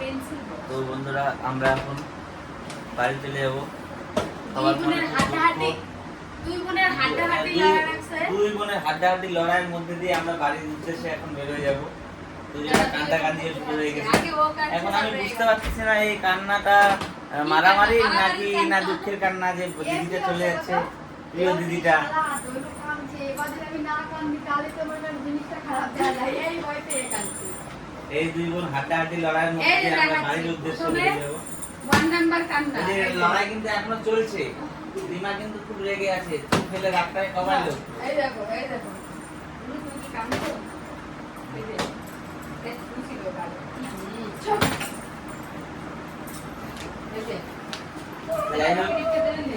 তো বন্ধুরা আমরা এখন বাড়ি চলে যাব দুই বোনের হাড্ডাহাড্ডি দুই বোনের হাড্ডাহাড্ডি লড়াই রাখছে দুই বোনের হাড্ডাহাড্ডি লড়াইয়ের মধ্যে দিয়ে আমরা বাড়ির উদ্দেশ্যে এখন বেরোয় যাব হয়ে এখন আমি বুঝতে এ। পারতেছি না এই কান্নাটা মারামারি? নাকি না দুঃখের কান্না যে দিদিটা চলে যাচ্ছে প্রিয় দিদিটা এই দুই বোন হাড্ডাহাড্ডি লড়াইয়ের মধ্যে দিয়ে আমরা দেখাচ্ছি, বাড়ির উদ্দেশ্যে বেরিয়ে যাব। ওয়ান নাম্বার কান্না এই যে লড়াই কিন্তু এখনও চলছে। রিমা কিন্তু খুব রেগে আছে তুই ফেলে কমাইলো এই দেখো এই দেখো। তুমি এই এই তুমি এই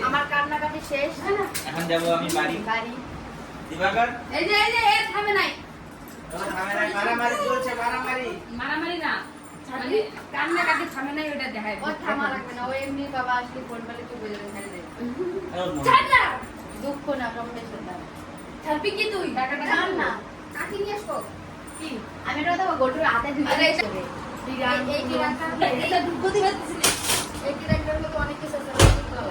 আমার কান্নাকাটি শেষ। এখন যাব আমি বাড়ি। বাড়ি। দিবাকর? এই যে এই যে এ থামে নাই। তোমার ক্যামেরায় মারামারি চলছে মারামারি। মারামারি না। মানে কান্না কাটি থামে নাই ওটা দেখায়। ও থামা লাগবে না। ও এমনি বাবা আসলে ফোন পেলে তো বুঝে ছেড়ে দেবে ছাড় না দুঃখ না কম্পিটিশন না ছাড়বি কি তুই? টাকাটা ছাড় না। কাকি নিয়ে আসব? কি? আমি এটা তো গোটুর হাতে ঢুকে আরে এটা- দেবে এই- এই টিরাটা এটা ঢুকো দিবে দিছিলি এই ডিরেক্টর মতো অনেক কিছু আছে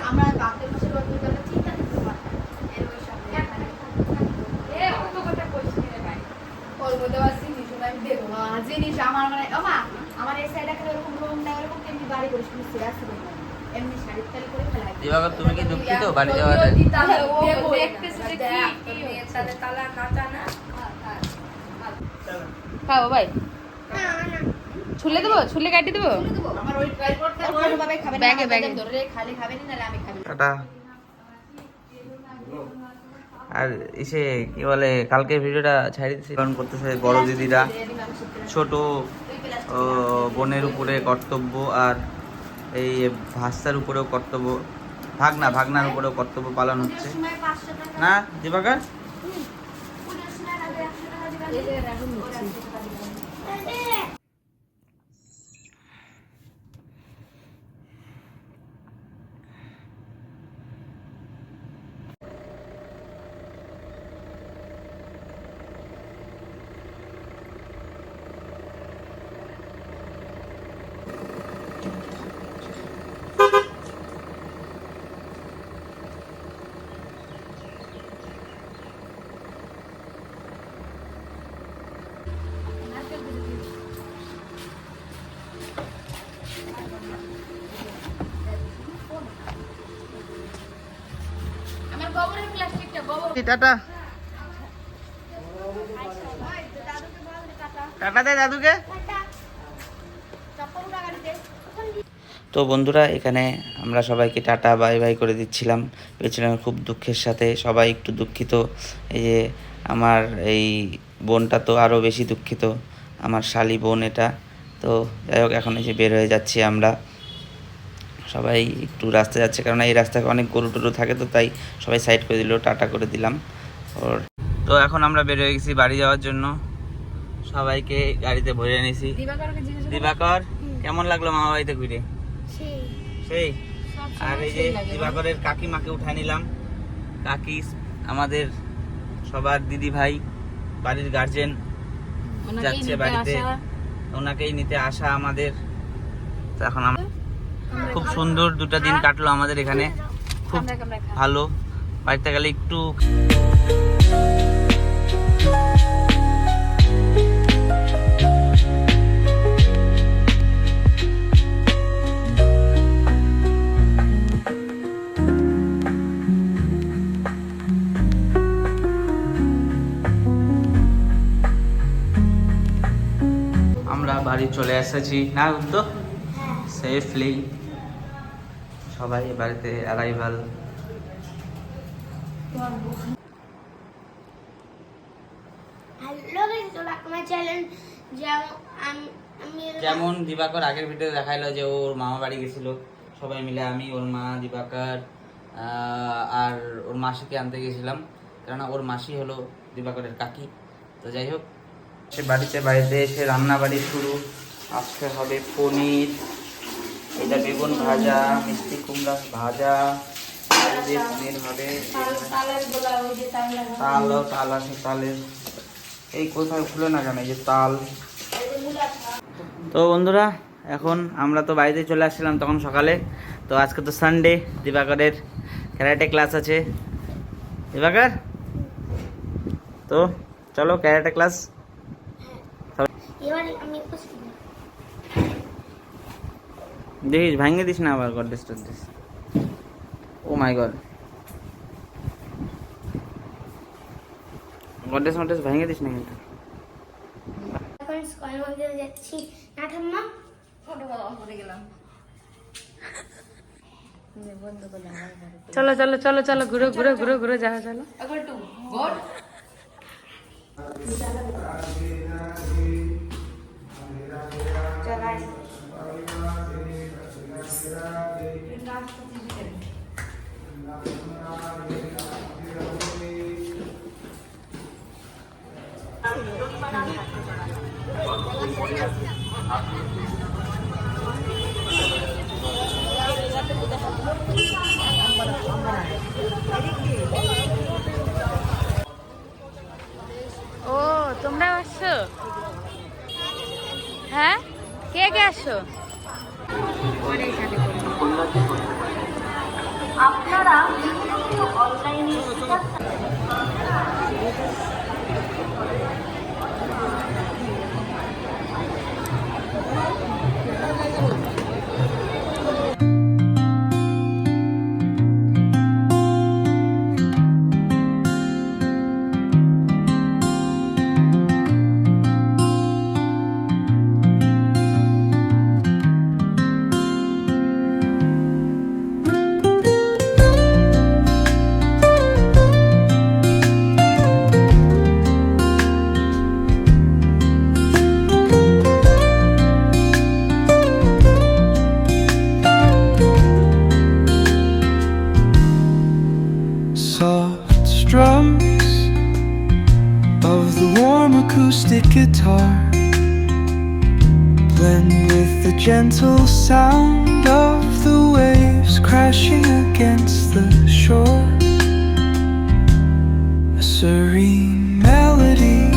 আমরা বাপের রোজ করে চিন্তা করতে পারতাম এর ওই সামনে এ অত কথা কইছিস রে ভাই ওর মধ্যে আবার জিনিস আমি দেবো মা জিনিস আমার মানে আমার এই সাইডে একটা এরকম রুম না এরকম কেমনি বাড়ি করিস তুমি সিরিয়াস করে না। এমনি শাড়ি করে ফেলা দিবাকর তুমি কি দুঃখিত বাড়ি ও বলে না, যে কি, তাহলে তালা কাঁচা না। খাও ভাই। ছুলে দেবো? ছুলে কাটি দেবো? আমার ওই ট্রাইপডটা কোনোভাবে খাবে না ব্যাগে, ব্যাগে। ধরে খালি খাবে না নাহলে আমি খাবি টাটা আর এসে কি বলে কালকে ভিডিওটা ছাড়ি দিচ্ছি কারণ করতেছে বড় দিদিরা ছোট বনের উপরে কর্তব্য আর এই ভাস্তার উপরেও কর্তব্য। ভাগনা ভাগনার উপরেও কর্তব্য পালন হচ্ছে। সময় 500 টাকা না দিবাকর টাটা। তো বন্ধুরা, এখানে আমরা সবাইকে টাটা, বাই বাই করে দিচ্ছিলাম। পেয়েছিলাম খুব দুঃখের সাথে সবাই একটু দুঃখিত। এই যে আমার এই বোনটা তো আরও বেশি দুঃখিত, আমার শালি বোন এটা। তো যাই হোক, এখন যে বের হয়ে যাচ্ছি আমরা। সবাই একটু রাস্তায় যাচ্ছে কারণ এই রাস্তায় অনেক গরু টরু থাকে তো তাই সবাই সাইড করে দিল টাটা করে দিলাম। ওর তো এখন আমরা বের হয়ে গেছি বাড়ি যাওয়ার জন্য। সবাইকে গাড়িতে ভরে নিয়েছি দিবাকর কেমন লাগল মামা বাড়িতে ঘুরে? সেই। আর এই যে দিবাকরের কাকিমাকে উঠায় নিলাম। কাকি আমাদের সবার দিদি ভাই বাড়ির গার্জেন যাচ্ছে বাড়িতে। ওনাকেই নিতে আসা আমাদের। তো এখন আমরা খুব সুন্দর দুটো দিন কাটলো আমাদের এখানে। খুব ভালো। বাড়িতে গেলে একটু আমরা বাড়ি চলে এসেছি। না তো সেফলি সবাই বাড়িতে অ্যারাইভাল যেমন দিবাকর আগের ভিডিও দেখাইলো যে ওর মামা বাড়ি গেছিল। সবাই মিলে আমি ওর মা দিবাকর আর ওর মাসিকে আনতে গেছিলাম। কেননা ওর মাসি হলো দিবাকরের কাকি। তো যাই হোক সে বাড়িতে বাড়িতে এসে রান্না বাড়ি শুরু। আজকে হবে পনির। এটা বেগুন ভাজা, মিষ্টি কুমড়া ভাজা যে তাল আছে তালের। এই কোথায় খুলে না কেন যে তাল। তো বন্ধুরা, এখন আমরা তো বাড়িতে চলে আসছিলাম তখন সকালে। তো আজকে তো সানডে দিবাকরের ক্যারাটে ক্লাস আছে। দিবাকর? তো চলো ক্যারাটে ক্লাস এবার আমি একটু শিখব। দেখিস ভাঙে দিস না আবার গডেস টডেস ও মাই গড গডেস মডেস ভাঙে দিস না কিন্তু। এখন স্কয়ার মন্দিরে যাচ্ছি। না ঠাম্মা? ফটো করা করে গেলাম। চলো চলো চলো চলো ঘুরো ঘুরো ঘুরো ঘুরো যাও চলো। ও তোমরা আসছো? হ্যাঁ? কে কে আসছো? Soft with the gentle sound of the waves crashing against the shore. A serene melody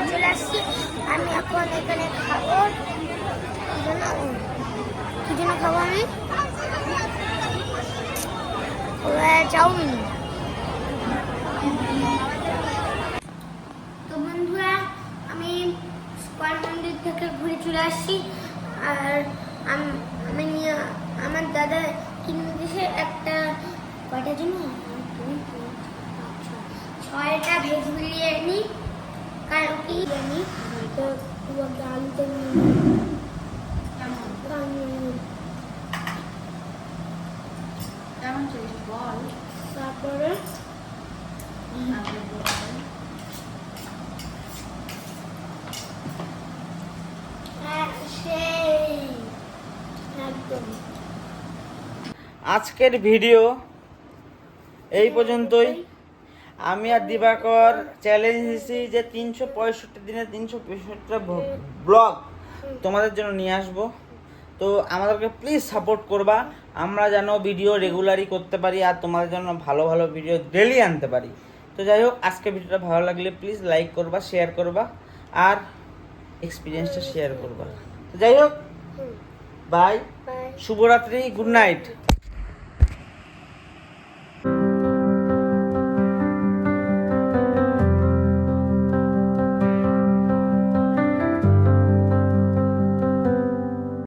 করে চলে আসছি। আমি এখন এখানে খাব। কি জন্য খাব আমি? চাউমিন। তো বন্ধুরা, আমি স্কয়ার মন্দির থেকে ঘুরে চলে আসছি। আর আমি আমার দাদা কিনে দিয়েছে একটা, কয়টা জন্য ছয়টা ভেজ বিরিয়ানি। তারপরে? হ্যাঁ, সেই। একদম। আজকের ভিডিও এই পর্যন্তই। আমি আর দিবাকর চ্যালেঞ্জ দিছি যে তিনশো পঁয়ষট্টি দিনে তিনশো পঁয়ষট্টিটা ব্লগ তোমাদের জন্য নিয়ে আসব। তো আমাদেরকে প্লিজ সাপোর্ট করবা। আমরা যেন ভিডিও রেগুলারই করতে পারি আর তোমাদের জন্য ভালো ভালো ভিডিও ডেলি আনতে পারি। তো যাই হোক আজকে ভিডিওটা ভালো লাগলে প্লিজ লাইক করবা শেয়ার করবা আর এক্সপিরিয়েন্সটা শেয়ার করবা। তো যাই হোক বাই শুভরাত্রি গুড নাইট